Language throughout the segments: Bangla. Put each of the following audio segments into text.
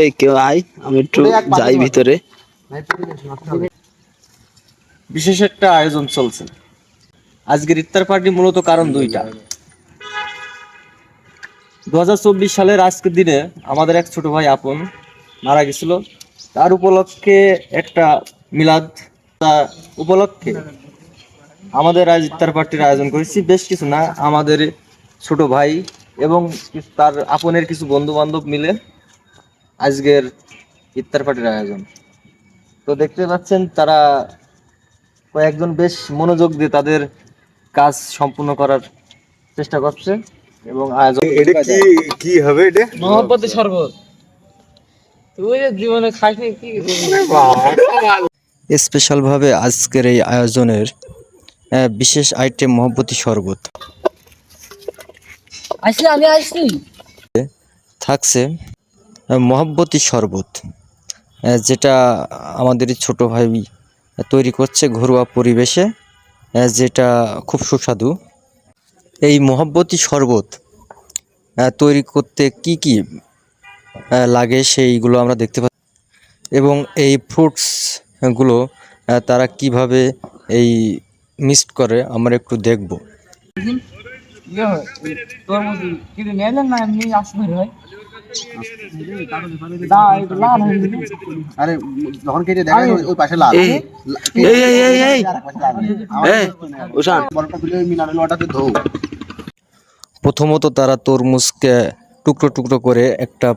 এই কেউ আয় আমি একটু যাই ভিতরে। বিশেষ একটা আয়োজন চলছে। আজকের ইফতার পার্টি মূলত কারণ দুইটা। দু সালের আজকের দিনে আমাদের এক ছোট ভাই আপন মারা গেছিল। তার উপলক্ষে একটা মিলাদ তা উপলক্ষে আমাদের আজ ইফতার পার্টির আয়োজন করেছি। বেশ কিছু না আমাদের ছোট ভাই এবং তার আপনের কিছু বন্ধু বান্ধব মিলে আজকের ইফতার পার্টির আয়োজন। তো দেখতে পাচ্ছেন তারা কয়েকজন বেশ মনোযোগ দিয়ে তাদের কাজ সম্পূর্ণ করার চেষ্টা করছে এবং আয়োজন এটা কি কি হবে এটা? মহব্বতের শরবত। তুই যে জীবনে খাসনি কি স্পেশালভাবে আজকের এই আয়োজনের বিশেষ আইটেম মহব্বতী শরবত। আসলি আমি আসলি থাকছে মহাব্বতী শরবত যেটা আমাদের ছোট ভাই তৈরি করছে ঘরোয়া পরিবেশে যেটা খুব সুস্বাদু। এই মহাব্বতী শরবত তৈরি করতে কি কি লাগে সেইগুলো আমরা দেখতে পাচ্ছি। এবং এই ফ্রুটসগুলো তারা কীভাবে এই মিক্সড করে আমরা একটু দেখব। ইয়ে হয় তোর কিন্তু নেলেন না এমনি আসবে হয়। না এটা লাল হয়ে গেছে। আরে যখন কেটে দেখা ওই পাশে লাল। এই এই এই এই এই। এই ওশান বলটা খুলে ওই মিনারেল ওয়াটারতে ধো প্রথমত তারা তরমুজকে টুকরো টুকরো করে একটা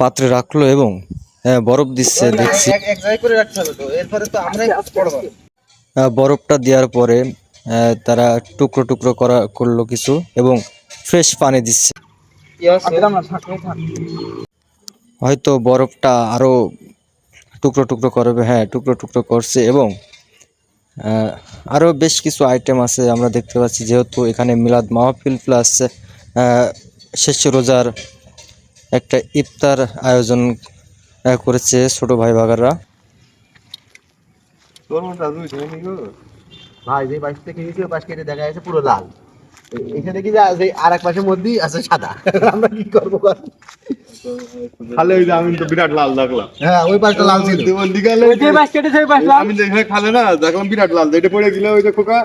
পাত্রে রাখল এবং আহ, বরফ দিচ্ছে দেখছি। এক এক জায়গায় করে রাখতে হবে তো এরপরে তো আমরাই পড়ব আহ, বরফটা দেওয়ার পরে তারা টুকরো টুকরো করা করল কিছু এবং ফ্রেশ পানি দিচ্ছে। হয়তো বরফটা আরও টুকরো টুকরো করবে হ্যাঁ টুকরো টুকরো করছে এবং আরও বেশ কিছু আইটেম আছে আমরা দেখতে পাচ্ছি, যেহেতু এখানে মিলাদ মাহফিল প্লাস শেষ রোজার একটা ইফতার আয়োজন করেছে ছোট ভাই ভাগাররা ভাই যে পাশ থেকে নিয়েছি ওই পাশ কেটে দেখা যাচ্ছে পুরো লাল। এখানে কি যে যে আর এক পাশের মধ্যেই আছে সাদা। আমরা কি করব কর খালে ওই যে আমি তো বিরাট লাল দেখলাম। হ্যাঁ ওই পাশটা লাল ছিল। দিগালে ওই যে বাস কেটেছে ওই বাস লাল। আমি যেখানে খালে না দেখলাম বিরাট লাল। এটা পড়ে গেলে ওই যে খোকা।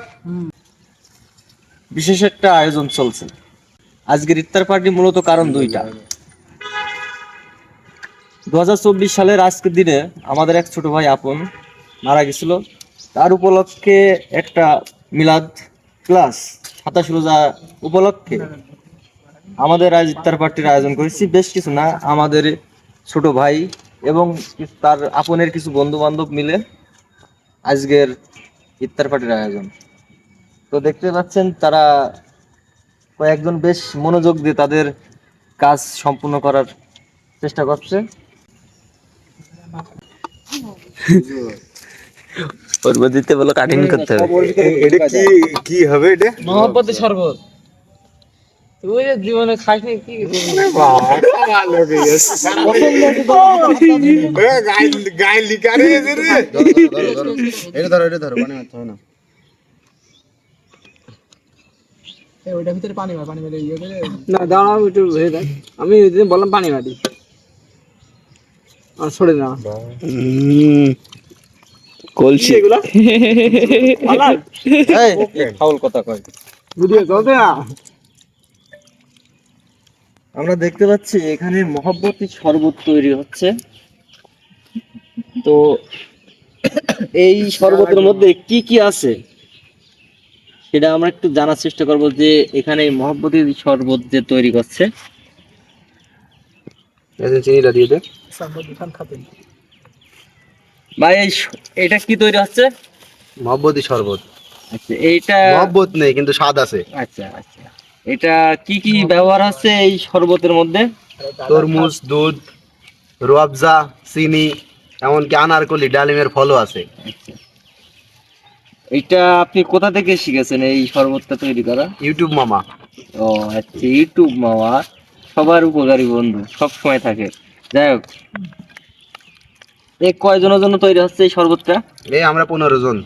বিশেষ একটা আয়োজন চলছে। আজকের ইফতার পার্টি মূলত কারণ দুইটা। দু সালের আজকের দিনে আমাদের এক ছোট ভাই আপন মারা গেছিল। তার উপলক্ষে একটা মিলাদ প্লাস সাতাশ রোজা উপলক্ষে আমাদের আজ ইফতার পার্টির আয়োজন করেছি। বেশ কিছু না, আমাদের ছোট ভাই এবং তার আপনের কিছু বন্ধু বান্ধব মিলে আজকের ইফতার পার্টির আয়োজন। তো দেখতে পাচ্ছেন তারা কয়েকজন বেশ মনোযোগ দিয়ে তাদের কাজ সম্পূর্ণ করার চেষ্টা করছে। পরবর্তীতে বলো কাটিং করতে হবে এটা কি কি হবে এটা মহব্বতের শরবত তুই যে জীবনে খাসনি কি গায়ে লিখা রে এটা ধরো এটা ধরো মানে মারতে না ওইটার ভিতরে পানি মার পানি মেরে ইয়ে করে না দাঁড়াও একটু ভেবে দেখ আমি ওই দিন বললাম পানি মাটি আর ছড়ে না কলসি। এগুলা? ফাউল কথা কয়। ভিডিও চলছে না আমরা দেখতে পাচ্ছি এখানে মহব্বতী শরবত তৈরি হচ্ছে। তো এই শরবতের মধ্যে কি কি আছে? সেটা আমরা একটু জানার চেষ্টা করব যে এখানে মহব্বতী শরবত যে তৈরি করছে। চিনিটা দিয়ে ভাই এটা কি তৈরি হচ্ছে? মহব্বতী শরবত। আচ্ছা এইটা মহব্বত নেই কিন্তু স্বাদ আছে। আচ্ছা আচ্ছা। এটা কি কি ব্যবহার আছে এই শরবতের মধ্যে? তরমুজ দুধ রুয়াবজা চিনি এমনকি আনারকলি ডালিমের ফলও আছে। আচ্ছা। এটা আপনি কোথা থেকে শিখেছেন এই শরবতটা তৈরি করা? ইউটিউব মামা। ও আচ্ছা ইউটিউব মামা। সবার উপকারী বন্ধু সব সময় থাকে। যাই হোক এই কয়জনের জন্য তৈরি হচ্ছে এই শরবতটা? এই আমরা পনেরো জন।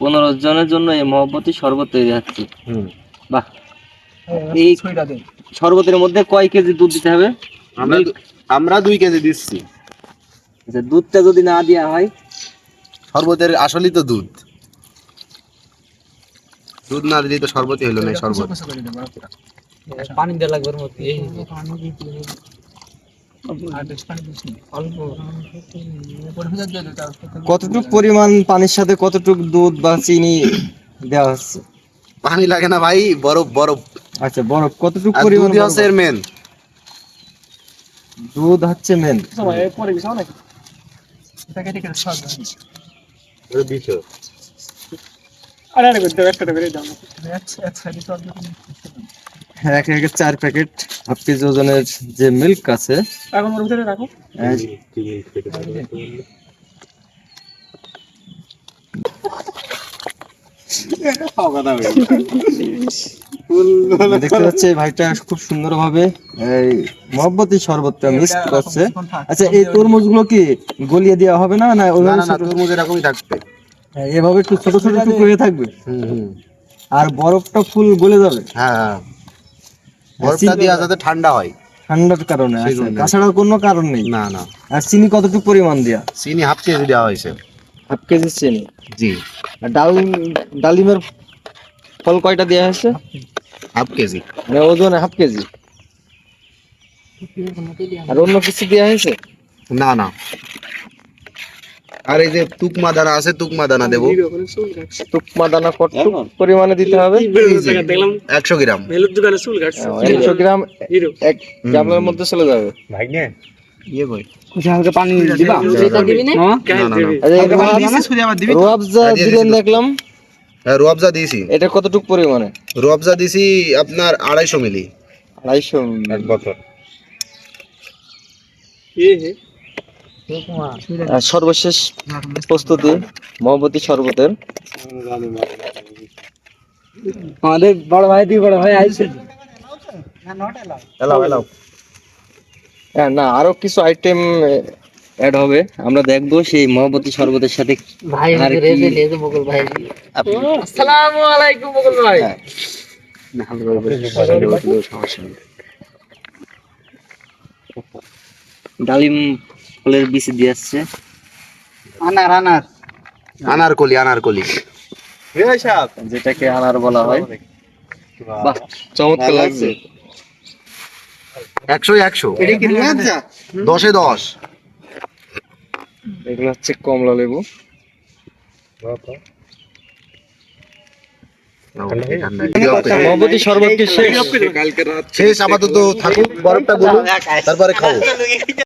পনেরো জনের জন্য এই মহব্বতী শরবত তৈরি হচ্ছে। বাহ। এই শরবতের মধ্যে কয় কেজি দুধ দিতে হবে? আমরা আমরা দুই কেজি দিচ্ছি। আচ্ছা দুধটা যদি না দেওয়া হয়? শরবতের আসলই তো দুধ। দুধ না দিলে তো শরবতই হলো না শরবত। পানি দেওয়া লাগবে এই কতটুকু পরিমাণ পানির সাথে কতটুকু দুধ বা চিনি দেওয়া হচ্ছে পানি লাগে না ভাই বরফ বরফ। আচ্ছা বরফ। কতটুকু আর পরিমাণ দুধই হচ্ছে এর মেন দুধ হচ্ছে মেন এক এক চার প্যাকেট হাফ কেজি ওজনের যে মিল্ক আছে এখন ওর ভিতরে রাখো। দেখতে পাচ্ছি ভাইটা খুব সুন্দরভাবে এই মহব্বতী শরবতটা মিক্স করছে। আচ্ছা এই তরমুজগুলো কি গলিয়ে দেওয়া হবে না? না ওইভাবে তরমুজ এরকমই থাকবে। হ্যাঁ, এভাবে একটু ছোট ছোট টুকরো হয়ে থাকবে। হুম হুম। আর বরফটা ফুল গলে যাবে। হ্যাঁ হ্যাঁ। বরফটা দেওয়া যাতে ঠান্ডা হয়। ঠান্ডার কারণে আচ্ছা, তাছাড়া কোনো কারণ নেই? না না। আর চিনি কতটুকু পরিমাণ দেয়া? চিনি হাফ কেজি দেওয়া হয়েছে। হাফ কেজি চিনি? জি। আর ডালিম ডালিমের ফল কয়টা দেওয়া হয়েছে? Half kg. মানে ওজনে হাফ কেজি? আর অন্য কিছু দেওয়া হয়েছে? না না। আর এই যে তুকমা দানা আছে তুকমা দানা দেবো। তুকমা দানা কতটুকু পরিমাণে দিতে হবে? একশো গ্রাম। একশো গ্রাম এক গামলার মধ্যে চলে যাবে। হ্যাঁ? না হ্যাঁ। দেখলাম। হ্যাঁ, রুয়াবজা দিয়েছি। এটা কতটুকু পরিমাণে? রুয়াবজা দিয়েছি আপনার আড়াইশো মিলি। আড়াইশো বছর আর সর্বশেষ প্রস্তুতি মহবতী শরবতের আমাদের বড় ভাই দুই বড় ভাই আইছে এলাও এলাও হ্যাঁ না আরও কিছু আইটেম অ্যাড হবে আমরা দেখব সেই মহবতী শরবতের সাথে ভাই বকুল ভাই আপনি- আসসালামু আলাইকুম বকুল ভাই হ্যাঁ। ডালিম ফলের বিচি দিয়ে আসছে। আনার আনার। আনারকলি আনারকলি যেটাকে আনার বলা হয়। চমৎকার লাগছে। একশো একশো। দশে দশ। এগুলো হচ্ছে কমলা লেবু। শেষ। শেষ আপাতত থাকুক বরফটা বলুন তারপরে খাব।